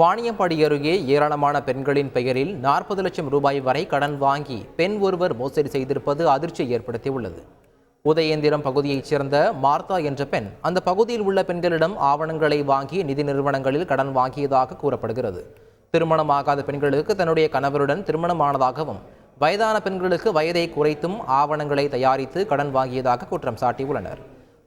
வாணியம்பாடி அருகே ஏராளமான பெண்களின் பெயரில் நாற்பது லட்சம் ரூபாய் வரை கடன் வாங்கி பெண் ஒருவர் மோசடி செய்திருப்பது அதிர்ச்சியை ஏற்படுத்தியுள்ளது. உதயேந்திரம் பகுதியைச் சேர்ந்த மார்த்தா என்ற பெண் அந்த பகுதியில் உள்ள பெண்களிடம் ஆவணங்களை வாங்கி நிதி நிறுவனங்களில் கடன் வாங்கியதாக கூறப்படுகிறது. திருமணமாகாத பெண்களுக்கு தன்னுடைய கணவருடன் திருமணமானதாகவும் வயதான பெண்களுக்கு வயதை குறைத்தும் ஆவணங்களை தயாரித்து கடன் வாங்கியதாக குற்றம் சாட்டியுள்ளனர்.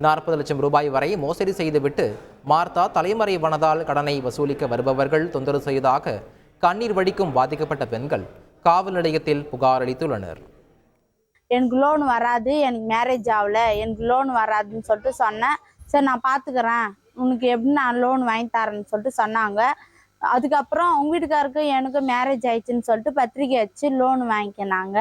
நாற்பது லட்சம் ரூபாய் வரை மோசடி செய்துவிட்டு மார்த்தா தலைமறைவானதால் கடனை வசூலிக்க வருபவர்கள் தொந்தரவு செய்ததாக கண்ணீர் வடிக்கும் பாதிக்கப்பட்ட பெண்கள் காவல் நிலையத்தில் புகார் அளித்துள்ளனர். எனக்கு லோன் வராது எனக்கு மேரேஜ் ஆகல எனக்கு லோன் வராதுன்னு சொல்லிட்டு சொன்னேன் சரி நான் பார்த்துக்கிறேன் உனக்கு எப்படி நான் லோன் வாங்கி தரேன்னு சொல்லிட்டு சொன்னாங்க. அதுக்கப்புறம் உங்க வீட்டுக்காருக்கு எனக்கு மேரேஜ் ஆயிடுச்சுன்னு சொல்லிட்டு பத்திரிக்கை வச்சு லோன் வாங்கிக்கினாங்க.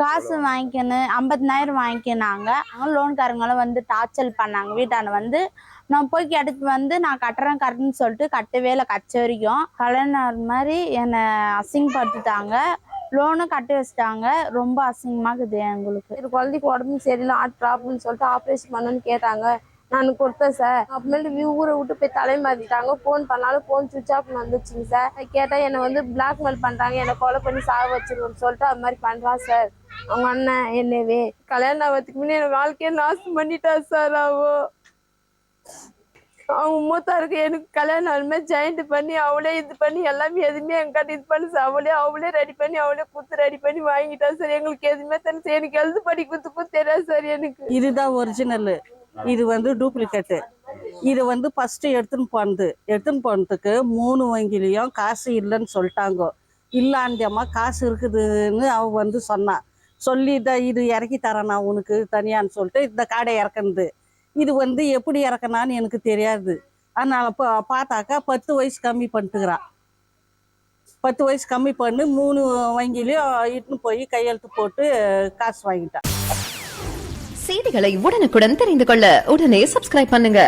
காசு வாங்கிக்கணும் ஐம்பதினாயிரம் வாங்கிக்கினாங்க லோன்காரங்களும் வந்து டார்ச்சல் பண்ணாங்க. வீட்டாண்ட வந்து நான் போய் கேட்டுட்டு வந்து நான் கட்டுறேன் கட்டுன்னு சொல்லிட்டு கட்டவே இல்லை கச்ச வரைக்கும். கல்யாணம் மாதிரி என்னை அசிங்கப்பட்டுட்டாங்க லோனும் கட்டி வச்சிட்டாங்க. ரொம்ப அசிங்கமாகுது எங்களுக்கு. இது குழந்தைக்கு உடம்பு சரியில்லை ஹார்ட் ப்ராப்ளம்னு சொல்லிட்டு ஆப்ரேஷன் பண்ணணும்னு கேட்டாங்க. நான் கொடுத்தேன் சார். அப்புறமேட்டு வி- ஊரை விட்டு போய் தலை மாத்திட்டாங்க ஃபோன் பண்ணாலும் ஃபோன் சுவிச் ஆஃப் வந்துச்சுங்க சார். கேட்டால் என்னை வந்து பிளாக்மெயில் பண்ணுறாங்க என்னை கொலை பண்ணி சாக வச்சிருக்கோன்னு சொல்லிட்டு அது மாதிரி பண்ணுறான் சார். அவங்க அண்ணன் என்னவே? கல்யாணம் ஆகிறதுக்கு முன்னே என் வாழ்க்கையை நாசம் பண்ணிட்டா சார் அவோ. அவங்க மூத்தாருக்கு எனக்கு கல்யாணம் ஆனமே ஜாயிண்ட் பண்ணி அவளே இது பண்ணி எல்லாமே எதுவுமே எங்கிட்ட இது பண்ணி சார் அவளே அவளே ரெடி பண்ணி அவளே குத்து ரெடி பண்ணி வாங்கிட்டா சார் எங்களுக்கு எதுவுமே தெரிஞ்சு எனக்கு எழுது படி குத்துக்கும் தெரியாது சார் எனக்கு. இதுதான் ஒரிஜினல் இது வந்து டூப்ளிகேட்டு இது வந்து ஃபஸ்ட்டு எடுத்துன்னு போனது. எடுத்துன்னு போனதுக்கு மூணு வங்கிலையும் காசு இல்லைன்னு சொல்லிட்டாங்க. இல்லாண்டியம்மா காசு இருக்குதுன்னு அவ வந்து சொன்னான் சொல்லி இதை இது இறக்கி தரேன் நான் உனக்கு தனியான்னு சொல்லிட்டு இந்த காடை இறக்குனது. இது வந்து எப்படி இறக்கணான்னு எனக்கு தெரியாது. அதனால் இப்போ பார்த்தாக்கா பத்து வயசு கம்மி பண்ணிட்டுக்கிறான். பத்து வயசு கம்மி பண்ணி மூணு வங்கிலையும் இட்டுன்னு போய் கையெழுத்து போட்டு காசு வாங்கிட்டான். செய்திகளை உடனுக்குடன் தெரிந்து கொள்ள உடனே சப்ஸ்கிரைப் பண்ணுங்க.